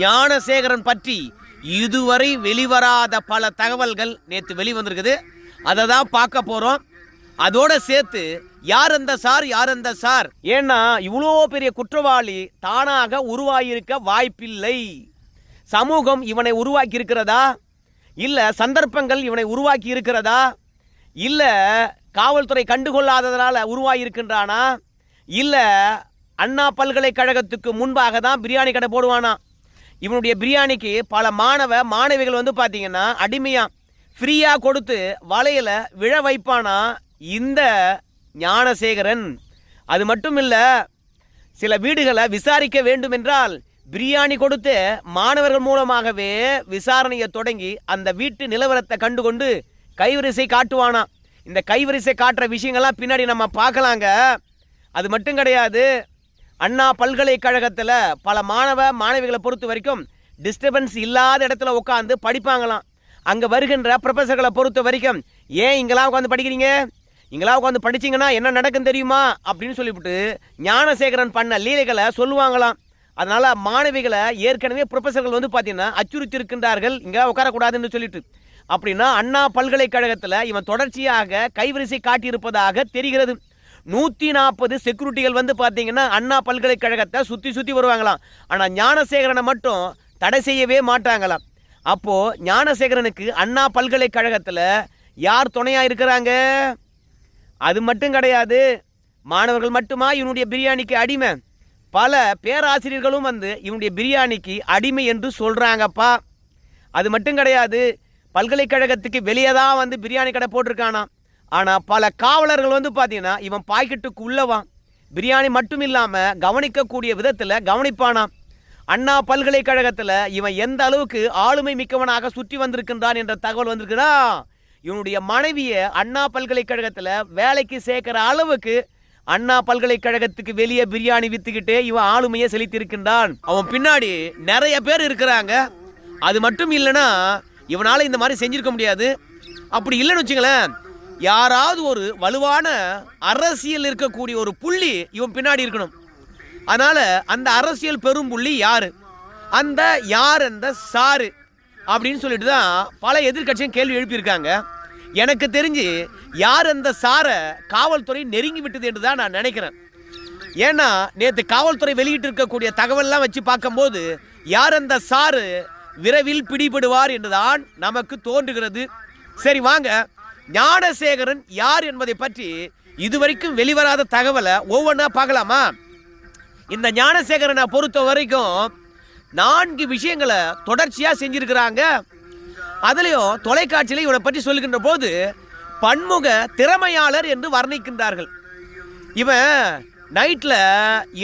ஞானசேகரன் பற்றி இதுவரை வெளிவராத பல தகவல்கள் நேற்று வெளிவந்திருக்குது. அதை தான் பார்க்க போகிறோம் அதோட சேர்த்து யார் அந்த சார் யார் அந்த சார்? ஏன்னா இவ்வளோ பெரிய குற்றவாளி தானாக உருவாகியிருக்க வாய்ப்பில்லை. சமூகம் இவனை உருவாக்கி இருக்கிறதா இல்லை சந்தர்ப்பங்கள் இவனை உருவாக்கி இருக்கிறதா இல்லை காவல்துறை கண்டுகொள்ளாததனால உருவாகியிருக்கின்றானா இல்லை அண்ணா பல்கலைக்கழகத்துக்கு முன்பாக தான் பிரியாணி கடை போடுவானா? இவனுடைய பிரியாணிக்கு பல மாணவ மாணவிகள் வந்து பார்த்தீங்கன்னா அடிமையா ஃப்ரீயாக கொடுத்து வலையில் விழ வைப்பானா இந்த ஞானசேகரன். அது மட்டும் இல்லை சில வீடுகளை விசாரிக்க வேண்டும் என்றால் பிரியாணி கொடுத்து மாணவர்கள் மூலமாகவே விசாரணையை தொடங்கி அந்த வீட்டு நிலவரத்தை கண்டுகொண்டு கைவரிசை காட்டுவானா. இந்த கைவரிசை காட்டுற விஷயங்கள்லாம் பின்னாடி நம்ம பார்க்கலாங்க. அது மட்டும் கிடையாது அண்ணா பல்கலைக்கழகத்தில் பல மாணவ மாணவிகளை பொறுத்த வரைக்கும் டிஸ்டர்பன்ஸ் இல்லாத இடத்துல உட்காந்து படிப்பாங்களாம். அங்கே வருகின்ற ப்ரொஃபஸர்களை பொறுத்த வரைக்கும் ஏன் இங்கெல்லாம் உட்காந்து படிக்கிறீங்க? இங்கெல்லாம் உட்காந்து படிச்சீங்கன்னா என்ன நடக்கும் தெரியுமா? அப்படின்னு சொல்லிவிட்டு ஞானசேகரன் பண்ண லீலைகளை சொல்லுவாங்களாம். அதனால் மாணவிகளை ஏற்கனவே ப்ரொஃபஸர்கள் வந்து பார்த்தீங்கன்னா அச்சுறுத்தி இருக்கின்றார்கள் இங்கே உட்காரக்கூடாதுன்னு சொல்லிட்டு. அப்படின்னா அண்ணா பல்கலைக்கழகத்தில் இவன் தொடர்ச்சியாக கைவரிசை காட்டியிருப்பதாக தெரிகிறது. நூற்றி நாற்பது செக்யூரிட்டிகள் வந்து பார்த்தீங்கன்னா அண்ணா பல்கலைக்கழகத்தை சுற்றி சுற்றி வருவாங்களாம். ஆனால் ஞானசேகரனை மட்டும் தடை செய்யவே மாட்டாங்களாம். அப்போது ஞானசேகரனுக்கு அண்ணா பல்கலைக்கழகத்தில் யார் துணையாக இருக்கிறாங்க? அது மட்டும் கிடையாது. மாணவர்கள் மட்டுமா? இவனுடைய பிரியாணிக்கு அடிமை. பல பேராசிரியர்களும் வந்து இவனுடைய பிரியாணிக்கு அடிமை என்று சொல்கிறாங்கப்பா அது மட்டும் கிடையாது. பல்கலைக்கழகத்துக்கு வெளியே தான் வந்து பிரியாணி கடை போட்டிருக்கானா ஆனால் பல காவலர்கள் வந்து பார்த்தீங்கன்னா இவன் பாக்கெட்டுக்கு உள்ளவான் பிரியாணி மட்டும் இல்லாமல் கவனிக்கக்கூடிய விதத்தில் கவனிப்பானாம் அண்ணா பல்கலைக்கழகத்தில் இவன் எந்த அளவுக்கு ஆளுமை மிக்கவனாக சுற்றி வந்திருக்கின்றான் என்ற தகவல் வந்திருக்குதா? இவனுடைய மனைவியை அண்ணா பல்கலைக்கழகத்தில் வேலைக்கு சேர்க்குற அளவுக்கு அண்ணா பல்கலைக்கழகத்துக்கு வெளியே பிரியாணி வித்துக்கிட்டே இவன் ஆளுமையை செலுத்தியிருக்கின்றான். அவன் பின்னாடி நிறைய பேர் இருக்கிறாங்க. அது மட்டும் இல்லைன்னா இவனால் இந்த மாதிரி செஞ்சுருக்க முடியாது. அப்படி இல்லைன்னு வச்சுங்களேன் யாராவது ஒரு வலுவான அரசியல் இருக்கக்கூடிய ஒரு புள்ளி இவன் பின்னாடி இருக்கணும். அதனால் அந்த அரசியல் பெரும் புள்ளி யார்? அந்த யார் அந்த சாரு அப்படின்னு சொல்லிட்டு தான் பல எதிர்க்கட்சியும் கேள்வி எழுப்பியிருக்காங்க. எனக்கு தெரிஞ்சு யார் அந்த சாரை காவல்துறை நெருங்கி விட்டது என்று தான் நான் நினைக்கிறேன். ஏன்னா நேற்று காவல்துறை வெளியிட்டு இருக்கக்கூடிய தகவல்லாம் வச்சு பார்க்கும்போது யார் அந்த சாரு விரைவில் பிடிபடுவார் என்றுதான் நமக்கு தோன்றுகிறது. சரி வாங்க. ஞானசேகரன் யார் என்பதை பற்றி இதுவரைக்கும் வெளிவராத தகவலை ஒவ்வொன்றா பார்க்கலாமா? இந்த ஞானசேகரனை பொறுத்த வரைக்கும் நான்கு விஷயங்களை தொடர்ச்சியாக செஞ்சிருக்கிறாங்க. அதுலேயும் தொலைக்காட்சியில் இவனை பற்றி சொல்லுகின்ற போது பன்முக திறமையாளர் என்று வர்ணிக்கின்றார்கள். இவன் நைட்டில்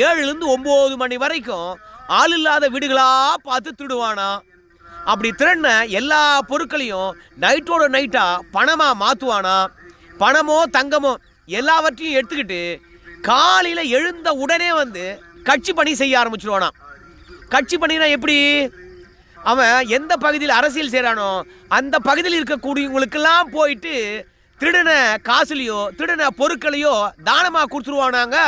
ஏழுலேருந்து ஒம்பது மணி வரைக்கும் ஆள் இல்லாத வீடுகளாக பார்த்து திருடுவானான் அப்படி திரண்ட எல்லா பொருட்களையும் நைட்டோட நைட்டாக பணமாக மாற்றுவானா பணமோ தங்கமோ எல்லாவற்றையும் எடுத்துக்கிட்டு காலையில் எழுந்த உடனே வந்து கட்சி பணி செய்ய ஆரம்பிச்சிருவானா கட்சி பணினா எப்படி? அவன் எந்த பகுதியில் அரசியல் செய்கிறானோ அந்த பகுதியில் இருக்கக்கூடியவங்களுக்கெல்லாம் போயிட்டு திருடின காசுலையோ திருடின பொருட்களையோ தானமாக கொடுத்துருவானாங்க?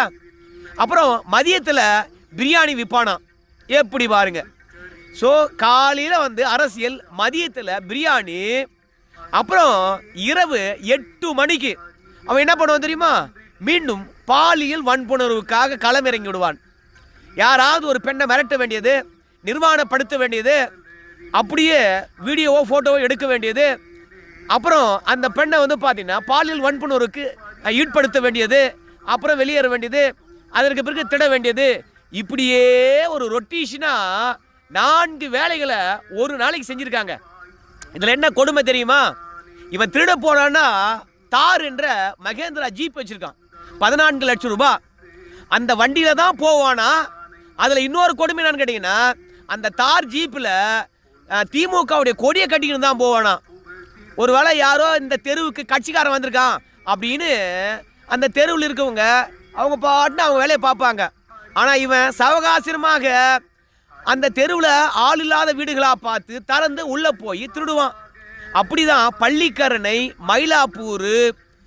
அப்புறம் மதியத்தில் பிரியாணி விற்பானாம் எப்படி பாருங்கள் ஸோ காலையில் வந்து அரசியல் மதியத்தில் பிரியாணி அப்புறம் இரவு எட்டு மணிக்கு. அவன் என்ன பண்ணுவான் தெரியுமா? மீண்டும் பாலியல் வன்புணர்வுக்காக களமிறங்கி விடுவான். யாராவது ஒரு பெண்ணை மிரட்ட வேண்டியது நிர்வாணப்படுத்த வேண்டியது அப்படியே வீடியோவோ ஃபோட்டோவோ எடுக்க வேண்டியது அப்புறம் அந்த பெண்ணை வந்து பார்த்தீங்கன்னா பாலியல் வன்புணர்வுக்கு ஈடுபடுத்த வேண்டியது அப்புறம் வெளியேற வேண்டியது அதற்கு பிறகு திட வேண்டியது இப்படியே ஒரு ரொட்டீஷனாக நான்கு வேலைகளை ஒரு நாளைக்கு செஞ்சுருக்காங்க. இதில் என்ன கொடுமை தெரியுமா? இவன் திருட போனான்னா தார் என்ற மகேந்திரா ஜீப் வச்சுருக்கான். பதினான்கு லட்சம் ரூபாய். அந்த வண்டியில் தான் போவானா? அதில் இன்னொரு கொடுமை என்னன்னு கேட்டிங்கன்னா அந்த தார் ஜீப்பில் திமுகவுடைய கொடியை கட்டிக்கிட்டு தான் போவானா. ஒரு வேளை யாரோ இந்த தெருவுக்கு கட்சிக்காரன் வந்திருக்கான் அப்படின்னு அந்த தெருவில் இருக்கவங்க அவங்க பாட்டுன்னு அவங்க வேலையை பார்ப்பாங்க. ஆனால் இவன் சவகாசிரமாக அந்த தெருவில் ஆள் இல்லாத வீடுகளாக பார்த்து திறந்து உள்ளே போய் திருடுவான். அப்படிதான் பள்ளிக்கரணை மயிலாப்பூர்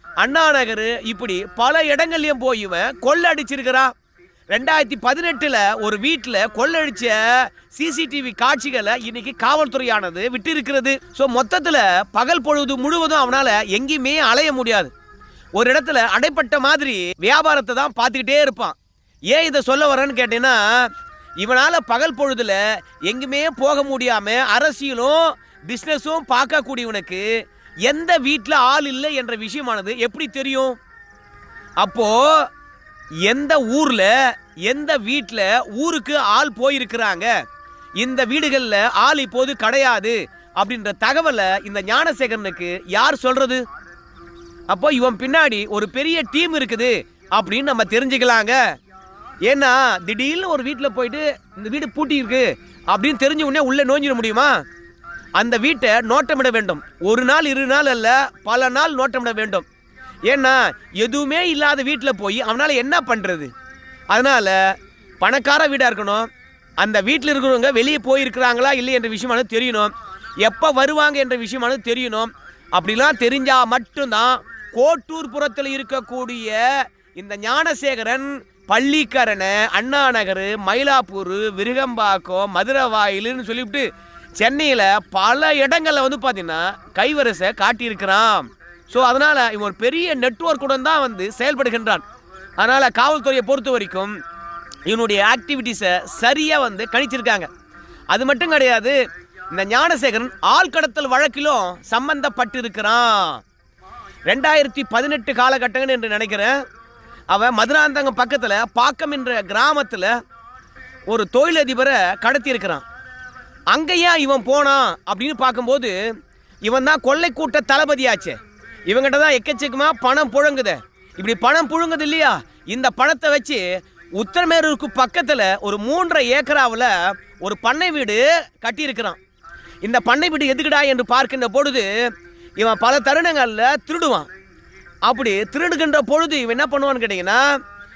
அண்ணாநகர் இப்படி பல இடங்கள்லையும் போய் இவன் கொள்ளடிச்சிருக்கிறான். ரெண்டாயிரத்தி பதினெட்டில் ஒரு வீட்டில் கொள்ளடிச்ச சிசிடிவி காட்சிகளை இன்னைக்கு காவல்துறையானது விட்டு இருக்கிறது ஸோ மொத்தத்தில் பகல் பொழுது முழுவதும் அவனால் எங்கேயுமே அலைய முடியாது. ஒரு இடத்துல அடைப்பட்ட மாதிரி வியாபாரத்தை தான் பார்த்துக்கிட்டே இருப்பான். ஏன் இதை சொல்ல வரேன்னு கேட்டீங்கன்னா இவனால் பகல் பொழுதில் எங்குமே போக முடியாமல் அரசியலும் பிஸ்னஸும் பார்க்கக்கூடியவனுக்கு எந்த வீட்டில் ஆள் இல்லை என்ற விஷயமானது எப்படி தெரியும்? அப்போ எந்த ஊரில் எந்த வீட்டில் ஊருக்கு ஆள் போயிருக்கிறாங்க? இந்த வீடுகளில் ஆள் இப்போது கிடையாது அப்படின்ற தகவலை இந்த ஞானசேகரனுக்கு யார் சொல்றது? அப்போ இவன் பின்னாடி ஒரு பெரிய டீம் இருக்குது அப்படின்னு நம்ம தெரிஞ்சுக்கலாங்க. ஏன்னா திடீர்னு ஒரு வீட்டில் போயிட்டு இந்த வீடு பூட்டி இருக்கு அப்படின்னு தெரிஞ்ச உடனே உள்ளே நோஞ்சிட முடியுமா? அந்த வீட்டை நோட்டமிட வேண்டும். ஒரு நாள் இரு நாள் அல்ல பல நாள் நோட்டமிட வேண்டும். ஏன்னா எதுவுமே இல்லாத வீட்டில் போய் அவனால் என்ன பண்ணுறது அதனால் பணக்கார வீடாக இருக்கணும். அந்த வீட்டில் இருக்கிறவங்க வெளியே போயிருக்கிறாங்களா இல்லை என்ற விஷயமானது தெரியணும். எப்போ வருவாங்க என்ற விஷயமானது தெரியணும். அப்படிலாம் தெரிஞ்சால் மட்டும்தான் கோட்டூர் புறத்தில் இருக்கக்கூடிய இந்த ஞானசேகரன் பள்ளிக்கரணை அண்ணா நகர் மயிலாப்பூர் விருகம்பாக்கம் மதுரை வாயிலுன்னு சொல்லிவிட்டு சென்னையில் பல இடங்களில் வந்து பார்த்தீங்கன்னா கைவரிசை காட்டியிருக்கிறான். ஸோ அதனால் இவன் ஒரு பெரிய நெட்ஒர்க்குடன் தான் வந்து செயல்படுகின்றான். அதனால் காவல்துறையை பொறுத்த வரைக்கும் இவனுடைய ஆக்டிவிட்டீஸை சரியாக வந்து கணிச்சிருக்காங்க. அது மட்டும் கிடையாது இந்த ஞானசேகரன் ஆள்கடத்தல் வழக்கிலும் சம்பந்தப்பட்டிருக்கிறான். ரெண்டாயிரத்தி பதினெட்டு காலகட்டங்கள் என்று நினைக்கிறேன். அவன் மதுராந்தங்க பக்கத்தில் பாக்கம் என்ற கிராமத்தில் ஒரு தொழிலதிபரை கடத்தியிருக்கிறான். அங்கேயா இவன் போனான் அப்படின்னு பார்க்கும்போது இவன் தான் கொள்ளை கூட்ட தளபதியாச்சு. இவங்கிட்ட தான் எக்கச்சக்கமாக பணம் புழங்குது. இப்படி பணம் புழுங்குது இல்லையா? இந்த பணத்தை வச்சு உத்தரமேரூருக்கு பக்கத்தில் ஒரு மூன்றரை ஏக்கராவில் ஒரு பண்ணை வீடு கட்டியிருக்கிறான். இந்த பண்ணை வீடு எதுக்குடா என்று பார்க்கின்ற பொழுது இவன் பல தருணங்களில் திருடுவான். அப்படி திருடுகின்ற பொழுது இவன் என்ன பண்ணுவான்னு கேட்டிங்கன்னா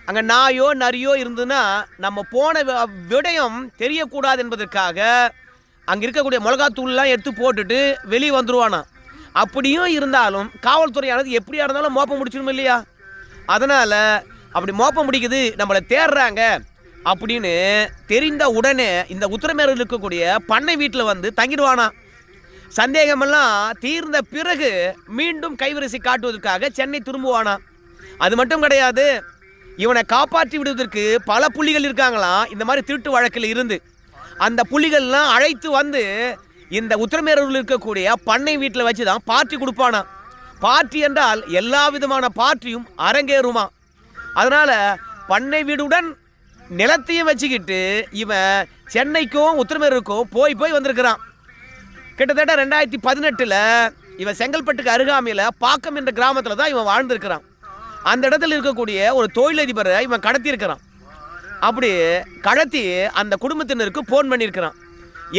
அங்கே நாயோ நரியோ இருந்ததுன்னா நம்ம போன விடயம் தெரியக்கூடாது என்பதற்காக அங்கே இருக்கக்கூடிய மிளகாத்தூள்லாம் எடுத்து போட்டுட்டு வெளியே வந்துடுவானா அப்படியும் இருந்தாலும் காவல்துறையானது எப்படியா இருந்தாலும் மோப்பம் முடிச்சிடும் இல்லையா? அதனால் அப்படி மோப்பம் முடிக்குது நம்மளை தேடுறாங்க அப்படின்னு தெரிந்த உடனே இந்த உத்தரமேரில் இருக்கக்கூடிய பண்ணை வீட்டில் வந்து தங்கிடுவானா சந்தேகமெல்லாம் தீர்ந்த பிறகு மீண்டும் கைவரிசை காட்டுவதற்காக சென்னை திரும்புவானா? அது மட்டும் கிடையாது இவனை காப்பாற்றி விடுவதற்கு பல புள்ளிகள் இருக்காங்களாம். இந்த மாதிரி திருட்டு வழக்கில் இருந்து அந்த புள்ளிகள்லாம் அழைத்து வந்து இந்த உத்தரமேரூரில் இருக்கக்கூடிய பண்ணை வீட்டில் வச்சு தான் பார்ட்டி கொடுப்பானா? பார்ட்டி என்றால் எல்லா விதமான பார்ட்டியும் அரங்கேறுமா? அதனால் பண்ணை வீடுடன் நிலத்தையும் வச்சுக்கிட்டு இவன் சென்னைக்கும் உத்தரமேரூருக்கும் போய் போய் வந்திருக்கிறான். கிட்டத்தட்ட ரெண்டாயிரத்தி பதினெட்டில் இவன் செங்கல்பட்டுக்கு அருகாமையில் பாக்கம் என்ற கிராமத்தில் தான் இவன் வாழ்ந்திருக்கிறான். அந்த இடத்துல இருக்கக்கூடிய ஒரு தொழிலதிபரை இவன் கடத்தியிருக்கிறான். அப்படி கடத்தி அந்த குடும்பத்தினருக்கு ஃபோன் பண்ணியிருக்கிறான்.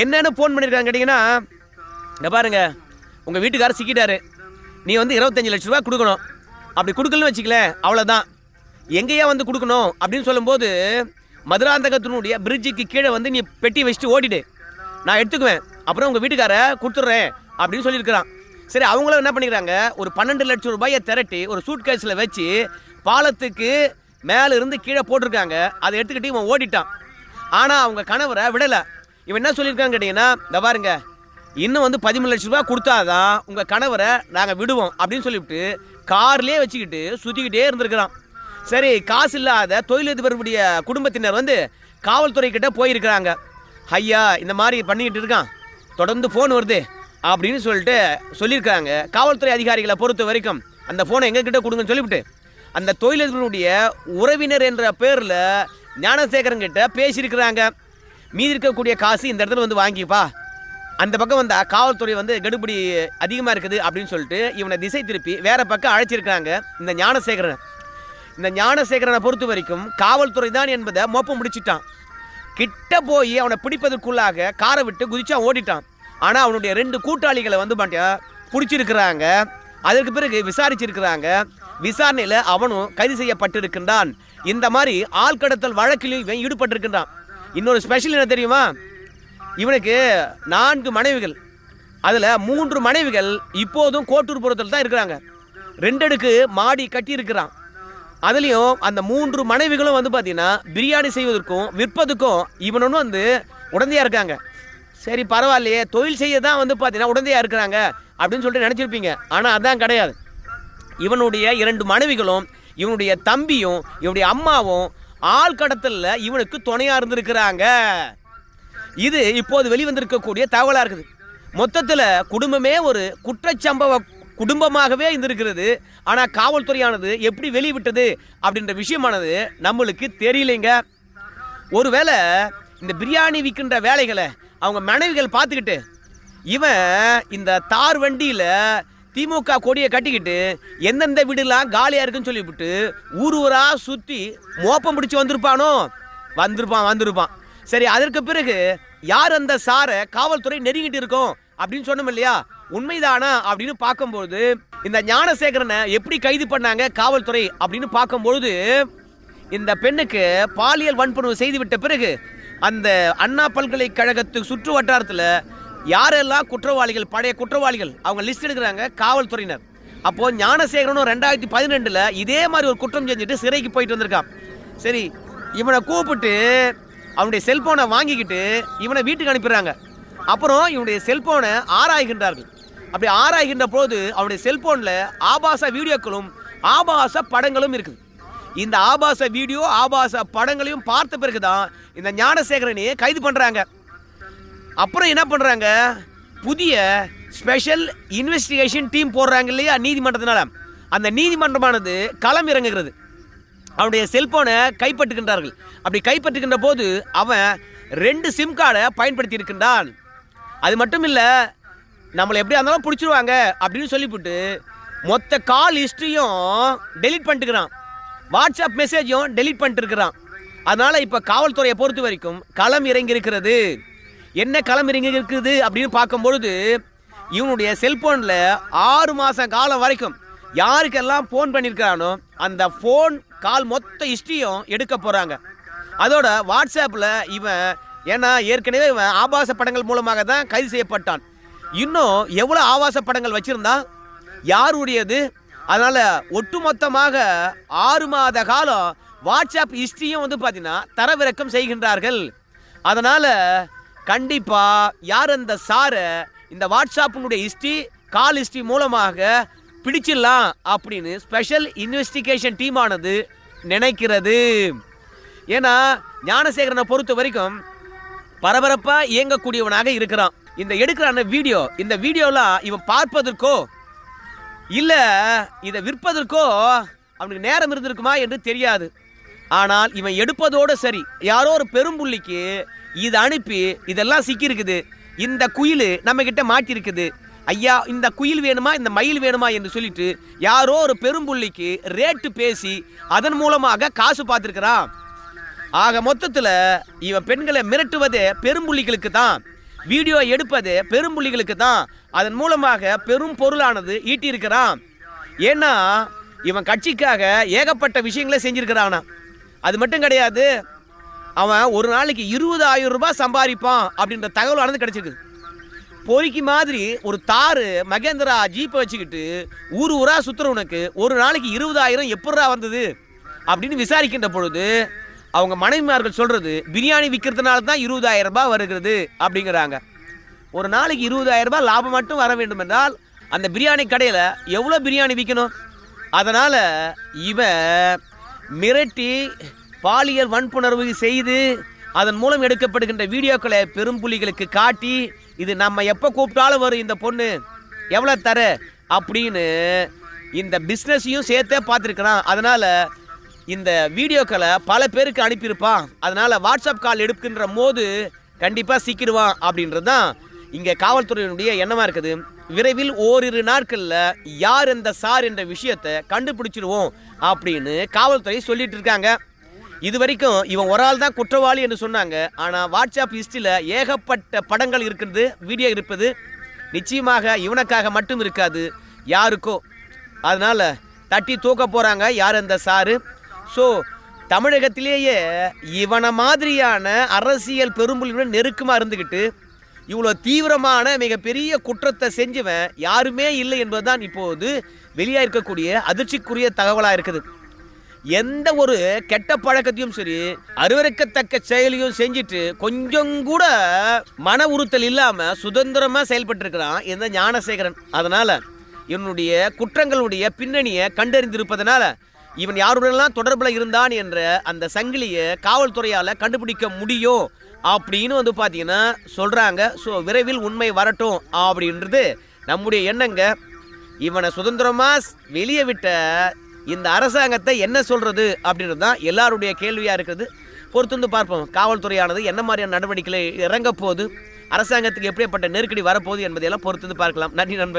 என்னென்னு ஃபோன் பண்ணியிருக்காங்க கேட்டிங்கன்னா இந்த பாருங்க உங்கள் வீட்டுக்காரர் சிக்கிட்டாரு. நீ வந்து இருபத்தஞ்சு லட்ச ரூபா கொடுக்கணும். அப்படி கொடுக்கலன்னு வச்சுக்கல அவ்வளோதான் எங்கேயா வந்து கொடுக்கணும் அப்படின்னு சொல்லும்போது மதுராந்தகத்தினுடைய பிரிட்ஜுக்கு கீழே வந்து நீ பெட்டி வச்சுட்டு ஓடிடு. நான் எடுத்துக்குவேன். அப்புறம் உங்கள் வீட்டுக்காரை கொடுத்துட்றேன் அப்படின்னு சொல்லியிருக்கிறான். சரி அவங்களும் என்ன பண்ணிக்கிறாங்க? ஒரு பன்னெண்டு லட்சம் ரூபாயை திரட்டி ஒரு சூட் கேஸில் வச்சு பாலத்துக்கு மேலே இருந்து கீழே போட்டிருக்காங்க. அதை எடுத்துக்கிட்டு இவன் ஓடிட்டான். ஆனால் அவங்க கணவரை விடலை. இவன் என்ன சொல்லியிருக்கான்னு கேட்டிங்கன்னா இந்த பாருங்க இன்னும் வந்து பதிமூணு லட்ச ரூபா கொடுத்தாதான் உங்கள் கணவரை நாங்கள் விடுவோம் அப்படின்னு சொல்லிவிட்டு கார்லேயே வச்சுக்கிட்டு சுற்றிக்கிட்டே இருந்திருக்கிறான். சரி காசு இல்லாத தொழிலதிபருடைய குடும்பத்தினர் வந்து காவல்துறை கிட்ட போயிருக்கிறாங்க. ஐயா இந்த மாதிரி பண்ணிக்கிட்டு இருக்கான். தொடர்ந்து ஃபோன் வருது அப்படின்னு சொல்லிட்டு சொல்லியிருக்காங்க காவல்துறை அதிகாரிகளை பொறுத்த வரைக்கும் அந்த ஃபோனை எங்ககிட்ட கொடுங்கன்னு சொல்லிவிட்டு அந்த தொழிலதிபருடைய உறவினர் என்ற பேரில் ஞானசேகரன் கிட்ட பேசியிருக்கிறாங்க. மீதி இருக்கக்கூடிய காசு இந்த இடத்துல வந்து வாங்கிப்பா. அந்த பக்கம் வந்தால் காவல்துறை வந்து கெடுபிடி அதிகமாக இருக்குது அப்படின்னு சொல்லிட்டு இவனை திசை திருப்பி வேற பக்கம் அழைச்சிருக்காங்க இந்த ஞானசேகரன். இந்த ஞானசேகரனை பொறுத்த வரைக்கும் காவல்துறை தான் என்பதை மோப்பம் முடிச்சிட்டான். கிட்ட போய் அவனை பிடிப்பதற்குள்ளாக காரை விட்டு குதிச்சான் ஓடிட்டான். ஆனால் அவனுடைய ரெண்டு கூட்டாளிகளை வந்து மாட்டியா பிடிச்சிருக்கிறாங்க. அதற்கு பிறகு விசாரிச்சிருக்கிறாங்க. விசாரணையில் அவனும் கைது செய்யப்பட்டிருக்கின்றான். இந்த மாதிரி ஆள்கடத்தல் வழக்கிலும் இவன் ஈடுபட்டிருக்கின்றான். இன்னொரு ஸ்பெஷல் என்ன தெரியுமா? இவனுக்கு நான்கு மனைவிகள். அதில் மூன்று மனைவிகள் இப்போதும் கோட்டூர் புறத்தில் தான் இருக்கிறாங்க. ரெண்டடுக்கு மாடி கட்டியிருக்கிறான். அதுலேயும் அந்த மூன்று மனைவிகளும் வந்து பார்த்தீங்கன்னா பிரியாணி செய்வதற்கும் விற்பதுக்கும் இவனும் வந்து உடந்தையாக இருக்காங்க. சரி பரவாயில்லையே தொழில் செய்ய தான் வந்து பார்த்தீங்கன்னா உடந்தையாக இருக்கிறாங்க அப்படின்னு சொல்லிட்டு நினச்சிருப்பீங்க. ஆனால் அதான் கிடையாது. இவனுடைய இரண்டு மனைவிகளும் இவனுடைய தம்பியும் இவனுடைய அம்மாவும் ஆள் கடத்தலில் இவனுக்கு துணையாக இருந்திருக்கிறாங்க. இது இப்போது வெளிவந்திருக்கக்கூடிய தகவலாக இருக்குது. மொத்தத்தில் குடும்பமே ஒரு குற்றச்சம்பவ குடும்பமாகவே இருந்திருக்கிறது. ஆனால் காவல்துறையானது எப்படி வெளிவிட்டது அப்படின்ற விஷயமானது நம்மளுக்கு தெரியலைங்க. ஒருவேளை இந்த பிரியாணி விற்கின்ற வேலைகளை அவங்க மனைவிகள் பார்த்துக்கிட்டு இவன் இந்த தார் வண்டியில் திமுக கொடியை கட்டிக்கிட்டு எந்தெந்த வீடுலாம் காலியாக இருக்குன்னு சொல்லிவிட்டு ஊர் ஊராக சுற்றி மோப்பம் பிடிச்சி வந்திருப்பானோ? வந்திருப்பான் வந்திருப்பான். சரி அதற்கு பிறகு யார் அந்த சாரை காவல்துறை நெருங்கிட்டு இருக்கோம் அப்படின்னு சொன்னோம் இல்லையா? உண்மைதானா அப்படின்னு பார்க்கும்போது இந்த ஞானசேகரனை எப்படி கைது பண்ணாங்க காவல்துறை அப்படின்னு பார்க்கும்பொழுது இந்த பெண்ணுக்கு பாலியல் வன்புணர்வு செய்துவிட்ட பிறகு அந்த அண்ணா பல்கலைக்கழகத்து சுற்று வட்டாரத்தில் யாரெல்லாம் குற்றவாளிகள் பழைய குற்றவாளிகள் அவங்க லிஸ்ட் எடுக்கிறாங்க காவல்துறையினர். அப்போது ஞானசேகரனும் ரெண்டாயிரத்தி பதினெண்டில் இதே மாதிரி ஒரு குற்றம் செஞ்சுட்டு சிறைக்கு போயிட்டு வந்திருக்கான். சரி இவனை கூப்பிட்டு அவனுடைய செல்போனை வாங்கிக்கிட்டு இவனை வீட்டுக்கு அனுப்பிடுறாங்க. அப்புறம் இவனுடைய செல்போனை ஆராய்கின்றார்கள். அப்படி ஆராய்கின்ற போது அவனுடைய செல்போனில் ஆபாச வீடியோக்களும் ஆபாச படங்களும் இருக்குது. இந்த ஆபாச வீடியோ ஆபாச படங்களையும் பார்த்த பிறகு தான் இந்த ஞானசேகரனையே கைது பண்ணுறாங்க அப்புறம் என்ன பண்ணுறாங்க புதிய ஸ்பெஷல் இன்வெஸ்டிகேஷன் டீம் போடுறாங்க இல்லையா நீதிமன்றத்தினால. அந்த நீதிமன்றமானது களம் இறங்குகிறது. அவனுடைய செல்போனை கைப்பற்றுகின்றார்கள். அப்படி கைப்பற்றுகின்ற போது அவன் ரெண்டு சிம் கார்டை பயன்படுத்தி இருக்கின்றான் அது மட்டும் இல்லை நம்மளை எப்படியா இருந்தாலும் பிடிச்சிருவாங்க அப்படின்னு சொல்லிவிட்டு மொத்த கால் ஹிஸ்ட்ரியும் டெலிட் பண்ணிட்டுக்கிறான். வாட்ஸ்அப் மெசேஜும் டெலிட் பண்ணிட்டு இருக்கிறான் இப்போ காவல்துறையை பொறுத்த வரைக்கும் களம் இறங்கி இருக்கிறது என்ன களம் இறங்கி இருக்குது அப்படின்னு பார்க்கும்பொழுது இவனுடைய செல்ஃபோனில் ஆறு மாதம் காலம் வரைக்கும் யாருக்கெல்லாம் ஃபோன் பண்ணியிருக்கிறானோ அந்த ஃபோன் கால் மொத்த ஹிஸ்ட்ரியும் எடுக்க போகிறாங்க அதோட வாட்ஸ்அப்பில் இவன் ஏன்னா ஏற்கனவே இவன் ஆபாச படங்கள் மூலமாக தான் கைது செய்யப்பட்டான். இன்னும் எவ்வளோ ஆவாச படங்கள் வச்சுருந்தான் யாருடையது? அதனால் ஒட்டுமொத்தமாக ஆறு மாத காலம் வாட்ஸ்அப் ஹிஸ்ட்ரியும் வந்து பார்த்தீங்கன்னா தரவிறக்கம் செய்கின்றார்கள். அதனால் கண்டிப்பாக யார் அந்த சாரை இந்த வாட்ஸ்அப்பினுடைய ஹிஸ்ட்ரி கால் ஹிஸ்ட்ரி மூலமாக பிடிச்சிடலாம் அப்படின்னு ஸ்பெஷல் இன்வெஸ்டிகேஷன் டீமானது நினைக்கிறது. ஏன்னா ஞானசேகரனை பொறுத்த வரைக்கும் பரபரப்பாக இயங்கக்கூடியவனாக இருக்கிறான். இந்த எடுக்கிறான வீடியோ இந்த வீடியோலாம் இவன் பார்ப்பதற்கோ இல்லை இதை விற்பதற்கோ அவனுக்கு நேரம் இருந்திருக்குமா என்று தெரியாது. ஆனால் இவன் எடுப்பதோடு சரி. யாரோ ஒரு பெரும்புள்ளிக்கு இதை அனுப்பி இதெல்லாம் சிக்கியிருக்குது. இந்த குயில் நம்மக்கிட்ட மாட்டியிருக்குது. ஐயா இந்த குயில் வேணுமா இந்த மயில் வேணுமா என்று சொல்லிட்டு யாரோ ஒரு பெரும்புள்ளிக்கு ரேட்டு பேசி அதன் மூலமாக காசு பார்த்துருக்கிறான். ஆக மொத்தத்தில் இவன் பெண்களை மிரட்டுவதே பெரும்புள்ளிகளுக்கு தான். வீடியோ எடுப்பது பெரும்புள்ளிகளுக்கு தான். அதன் மூலமாக பெரும் பொருளானது ஈட்டியிருக்கிறான். ஏன்னா இவன் கட்சிக்காக ஏகப்பட்ட விஷயங்களை செஞ்சிருக்கிறானா அது மட்டும் கிடையாது அவன் ஒரு நாளைக்கு இருபதாயிரம் ரூபாய் சம்பாதிப்பான் அப்படின்ற தகவலானது கிடைச்சிருக்கு பொறுக்கி மாதிரி ஒரு தாறு மகேந்திரா ஜீப்பை வச்சுக்கிட்டு ஊர் ஊரா சுத்துறவனுக்கு ஒரு நாளைக்கு இருபதாயிரம் எப்படா வந்தது? அப்படின்னு விசாரிக்கின்ற பொழுது அவங்க மனைவிமார்கள் சொல்கிறது பிரியாணி விற்கிறதுனால தான் இருபதாயிரம் ரூபாய் வருகிறது அப்படிங்கிறாங்க. ஒரு நாளைக்கு இருபதாயிரம் ரூபாய் லாபம் மட்டும் வர வேண்டும் என்றால் அந்த பிரியாணி கடையில் எவ்வளோ பிரியாணி விற்கணும் அதனால் இவன் மிரட்டி பாலியல் வன்புணர்வு செய்து அதன் மூலம் எடுக்கப்படுகின்ற வீடியோக்களை பெரும் புலிகளுக்கு காட்டி இது நம்ம எப்போ கூப்பிட்டாலும் வரும் இந்த பொண்ணு எவ்வளோ தர? அப்படின்னு இந்த பிஸ்னஸையும் சேர்த்தே பார்த்துருக்கிறான். அதனால் இந்த வீடியோக்களை பல பேருக்கு அனுப்பியிருப்பான். அதனால் வாட்ஸ்அப் கால் எடுக்கின்ற போது கண்டிப்பாக சிக்கிடுவான் அப்படின்றது தான் இங்கே காவல்துறையினுடைய எண்ணமாக இருக்குது. விரைவில் ஓரிரு நாட்களில் யார் இந்த சார் என்ற விஷயத்தை கண்டுபிடிச்சிடுவோம் அப்படின்னு காவல்துறை சொல்லிட்டு இருக்காங்க. இது வரைக்கும் இவன் ஒரு ஆள் தான் குற்றவாளி என்று சொன்னாங்க. ஆனால் வாட்ஸ்அப் ஹிஸ்டியில் ஏகப்பட்ட படங்கள் இருக்கிறது வீடியோ இருப்பது. நிச்சயமாக இவனுக்காக மட்டும் இருக்காது யாருக்கோ. அதனால் தட்டி தூக்க போகிறாங்க யார் அந்த சாரு? ஸோ தமிழகத்திலேயே இவனை மாதிரியான அரசியல் பெரும்புலியுடன் நெருக்கமாக இருந்துக்கிட்டு இவ்வளோ தீவிரமான மிகப்பெரிய குற்றத்தை செஞ்சவன் யாருமே இல்லை என்பதுதான் இப்போது வெளியாக இருக்கக்கூடிய அதிர்ச்சிக்குரிய தகவலாக இருக்குது. எந்த ஒரு கெட்ட பழக்கத்தையும் சரி அருவருக்கத்தக்க செயலையும் செஞ்சுட்டு கொஞ்சம் கூட மன உறுத்தல் இல்லாமல் சுதந்திரமாக செயல்பட்டு இருக்கிறான் இந்த ஞானசேகரன். அதனால் என்னுடைய குற்றங்களுடைய பின்னணியை கண்டறிந்திருப்பதனால இவன் யாருடனெல்லாம் தொடர்பில் இருந்தான் என்ற அந்த சங்கிலியை காவல்துறையால் கண்டுபிடிக்க முடியும் அப்படின்னு வந்து பார்த்தீங்கன்னா சொல்கிறாங்க ஸோ விரைவில் உண்மை வரட்டும் அப்படின்றது நம்முடைய எண்ணங்க. இவனை சுதந்திரமாக வெளியே விட்ட இந்த அரசாங்கத்தை என்ன சொல்கிறது அப்படின்றது தான் எல்லாருடைய கேள்வியாக இருக்குது. பொறுத்து வந்து பார்ப்போம். காவல்துறையானது என்ன மாதிரியான நடவடிக்கைகளை இறங்க போகுது? அரசாங்கத்துக்கு எப்படிப்பட்ட நெருக்கடி வரப்போகுது என்பதையெல்லாம் பொறுத்து வந்து பார்க்கலாம். நன்றி நண்பர்கள்.